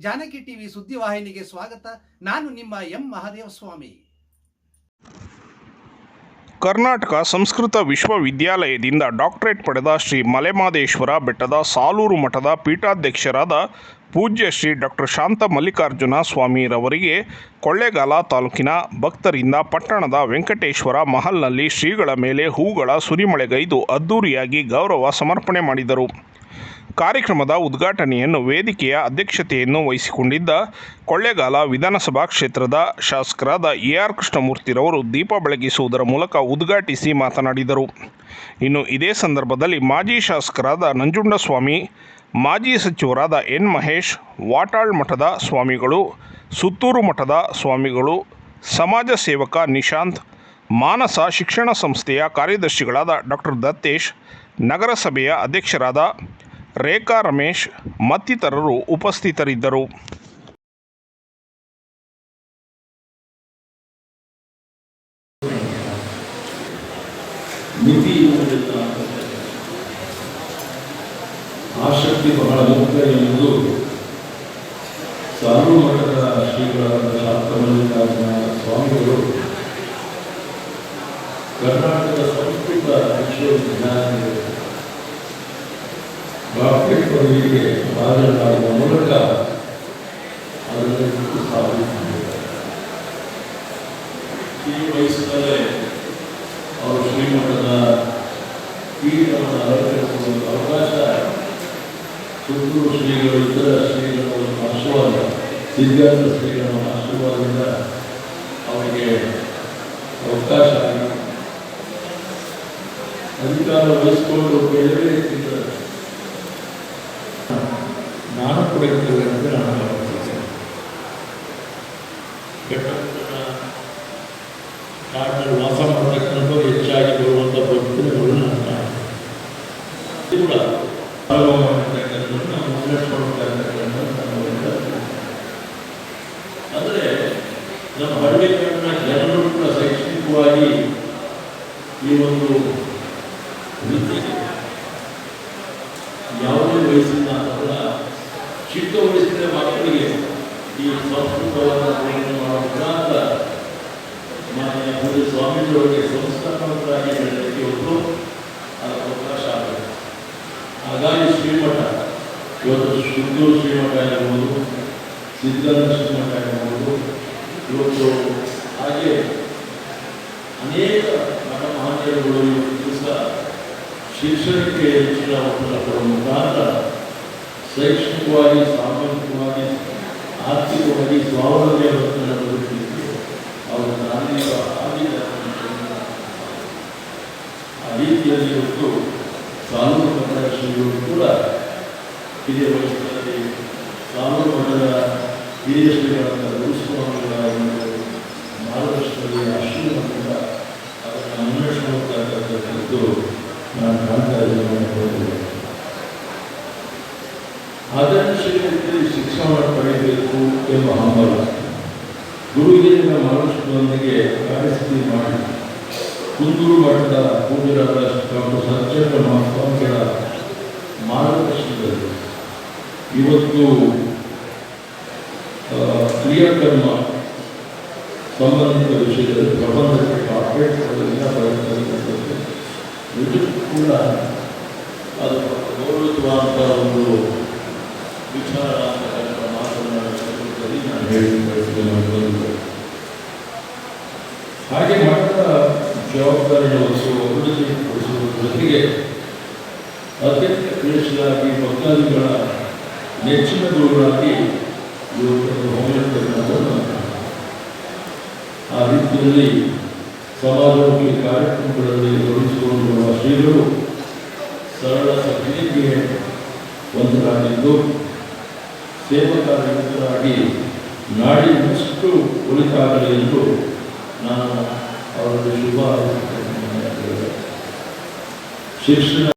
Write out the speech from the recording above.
Janaki TV ಸುದ್ದಿವಾಹಿನಿಗೆ ಸ್ವಾಗತ. ನಾನು ನಿಮ್ಮ ಎಂ ಮಹಾದೇವ ಸ್ವಾಮಿ. ಕರ್ನಾಟಕ ಸಂಸ್ಕೃತ ವಿಶ್ವವಿದ್ಯಾಲಯದಿಂದ ಡಾಕ್ಟರೇಟ್ ಪಡೆದ ಶ್ರೀ ಮಲೆಮಾದೇಶ್ವರ ಬೆಟ್ಟದ ಸಾಲೂರು ಮಠದ ಪೀಠಾಧ್ಯಕ್ಷರಾದ ಪೂಜ್ಯ ಶ್ರೀ ಡಾಕ್ಟರ್ ಶಾಂತ ಮಲ್ಲಿಕಾರ್ಜುನ ಸ್ವಾಮಿರವರಿಗೆ ಕೊಳ್ಳೇಗಾಲ ತಾಲೂಕಿನ ಭಕ್ತರಿಂದ ಪಟ್ಟಣದ ವೆಂಕಟೇಶ್ವರ ಮಹಲ್ನಲ್ಲಿ ಶ್ರೀಗಳ ಮೇಲೆ ಹೂಗಳ ಸುರಿಮಳೆಗೈದು ಅದ್ದೂರಿಯಾಗಿ ಗೌರವ ಸಮರ್ಪಣೆ ಮಾಡಿದರು. ಕಾರ್ಯಕ್ರಮದ ಉದ್ಘಾಟನೆಯನ್ನು ವೇದಿಕೆಯ ಅಧ್ಯಕ್ಷತೆಯನ್ನು ವಹಿಸಿಕೊಂಡಿದ್ದ ಕೊಳ್ಳೇಗಾಲ ವಿಧಾನಸಭಾ ಕ್ಷೇತ್ರದ ಶಾಸಕರಾದ ಎ ಆರ್ ಕೃಷ್ಣಮೂರ್ತಿರವರು ದೀಪ ಬೆಳಗಿಸುವುದರ ಮೂಲಕ ಉದ್ಘಾಟಿಸಿ ಮಾತನಾಡಿದರು. ಇನ್ನು ಇದೇ ಸಂದರ್ಭದಲ್ಲಿ ಮಾಜಿ ಶಾಸಕರಾದ ನಂಜುಂಡಸ್ವಾಮಿ, ಮಾಜಿ ಸಚಿವರಾದ ಎನ್ ಮಹೇಶ್, ವಾಟಾಳ್ ಮಠದ ಸ್ವಾಮಿಗಳು, ಸುತ್ತೂರು ಮಠದ ಸ್ವಾಮಿಗಳು, ಸಮಾಜ ಸೇವಕ ನಿಶಾಂತ್, ಮಾನಸ ಶಿಕ್ಷಣ ಸಂಸ್ಥೆಯ ಕಾರ್ಯದರ್ಶಿಗಳಾದ ಡಾಕ್ಟರ್ ದತ್ತೇಶ್, ನಗರಸಭೆಯ ಅಧ್ಯಕ್ಷರಾದ ರೇಖಾ ರಮೇಶ್, ಮತ್ತಿತರರು ಉಪಸ್ಥಿತರಿದ್ದರು. ಆಸಕ್ತಿ ಬಹಳ ಮುಖ್ಯ ಎಂಬುದು ಸಾರು ಮಠದ ಶ್ರೀಗಳಾದ ಶಾಸ್ತ್ರ ಸ್ವಾಮಿಗಳು ಕರ್ನಾಟಕ ಸಂಸ್ಕೃತ ವಿಶ್ವವಿದ್ಯಾಲಯದ ಡಾಕ್ಟರೇಟ್ ಪದವಿಗೆ ಹಾಜರಾಗುವ ಮೂಲಕ ಅದರಲ್ಲಿ ಸಾಧಿಸಿದ್ದಾರೆ ಈ ವಯಸ್ಸಿನಲ್ಲೇ ಅವರು ಶ್ರೀಮಠದ ಪೀಠವನ್ನು ಅಲಂಕರಿಸುವ ಅವಕಾಶ ಸುತ್ತೂರು ಶ್ರೀಗಳು ಇತರ ಶ್ರೀಗಳ ಆಶೀರ್ವಾದ ಸಿದ್ಧಾಂತ ಶ್ರೀಗಳ ಆಶೀರ್ವಾದದಿಂದ ಅವರಿಗೆ ಅವಕಾಶ ಆಗಿ ಅಧಿಕಾರ ವಹಿಸಿಕೊಂಡು ಬೇರೆ ಕೊಡುತ್ತೇವೆ ಅಂತ ನಾನು. ಬೆಟ್ಟವನ್ನು ಕಾಡಿನಲ್ಲಿ ವಾಸ ಮಾಡತಕ್ಕಂಥ ಹೆಚ್ಚಾಗಿ ಸ್ವಾಮೀಜಿಯವರಿಗೆ ಸಂಸ್ಕಾರವಂತರಾಗಿ ಒಂದು ಅದರ ಅವಕಾಶ ಆಗುತ್ತೆ ಹಾಗಾಗಿ ಶ್ರೀಮಠ, ಇವತ್ತು ಶುದ್ಧೂರು ಶ್ರೀಮಠ ಇರ್ಬೋದು ಸಿದ್ಧಾಂತ ಶ್ರೀಮಠ ಇರ್ಬೋದು ಇವತ್ತು ಹಾಗೆ ಅನೇಕ ಮಠ ಇವತ್ತು ಸಹ ಶಿಕ್ಷಣಕ್ಕೆ ಹೆಚ್ಚಿನ ಒತ್ತಡ ಕೊಡುವ ಮುಖಾಂತರ ಶೈಕ್ಷಣಿಕವಾಗಿ, ಸಾಮಾಜಿಕವಾಗಿ, ಆರ್ಥಿಕವಾಗಿ ಸ್ವಾವಲಂಬಿಯನ್ನು ನಡೆಸಲಿಕ್ಕೆ ಅವರು ನಾನೀಗ ಆಗಿದ್ದಾರೆ ಆ ರೀತಿಯಲ್ಲಿ ಇವತ್ತು ಶ್ರೀಗಳು ಕೂಡ ಹಿರಿಯ ವಯಸ್ಸಿನಲ್ಲಿ ಕಾನೂನು ಮಠದ ಹಿರಿಯ ಶ್ರೀಗಳಾದ ಗುರುಸ್ವಾಮಿಗಳ ಒಂದು ಮಾರ್ಗದರ್ಶನದಲ್ಲಿ ಆಶೀರ್ವಾದದಿಂದ ಅದನ್ನು ಮುನ್ನಡೆಸಿಕೊಳ್ಳುವಂತಕ್ಕಂಥದ್ದು ನಾನು ಕಾಣ್ತಾ ಇದ್ದೇನೆ ಆದರ್ಶದಲ್ಲಿ ಶಿಕ್ಷಣವನ್ನು ಪಡೆಯಬೇಕು ಎಂಬ ಹಂಬಲ. ಗುರುವಿನ ಮಾರ್ಗದರ್ಶನದೊಂದಿಗೆ ಕಾರ್ಯಸ್ಥಿತಿ ಮಾಡಿ. ಕುಂದೂರು ಮಠದ ಪೂಜ್ಯರಾದ ಡಾಕ್ಟರ್ ಸಜ್ಜನ ಸ್ವಾಮಿಗಳ ಮಾರ್ಗದರ್ಶನದಲ್ಲಿ ಇವತ್ತು ಕ್ರಿಯಾಕರ್ಮ ಸಂಬಂಧಿತ ವಿಷಯದಲ್ಲಿ ಪ್ರಬಂಧಕ್ಕೆ ಡಾಕ್ಟರೇಟ್ ಪದವಿಯಿಂದ ಬರೆದಿರ್ತಕ್ಕಂಥದ್ದು ನಿಜಕ್ಕೂ ಕೂಡ ಅದು ಗೌರವಿಸುವಂಥ ಒಂದು ವಿಚಾರ ಅಂತಕ್ಕಂಥ ಮಾತನ್ನು ಸಂದರ್ಭದಲ್ಲಿ ನಾನು ಹೇಳಿ ಹಾಗೆ ಮಠದ ಜವಾಬ್ದಾರಿಯನ್ನು ವಹಿಸುವ ಅಭಿವೃದ್ಧಿ ಪಡಿಸುವ ಜೊತೆಗೆ ಅತ್ಯಂತ ಕ್ಲೇಶರಾಗಿ ಭಕ್ತಾದಿಗಳ ನೆಚ್ಚಿನ ಗುರುಗಳಾಗಿ ಹೊಂದಿರ್ತಕ್ಕಂಥದ್ದು ಆ ರೀತಿಯಲ್ಲಿ ಸಮಾಜಮುಖಿ ಕಾರ್ಯಕ್ರಮಗಳಲ್ಲಿ ತೊಡಗಿಸಿಕೊಂಡಿರುವ ಶ್ರೀಗಳು ಸರಳ ಸಭೆಗೆ ಒಂದರಾಗಿದ್ದು ಸೇವಕರಾಗಿ ನಾಡಿ ಇನ್ನಷ್ಟು ಉಳಿತಾಗಲಿ ಎಂದು ನಾನು അവരുടെ ശുഭാ ശിക്ഷ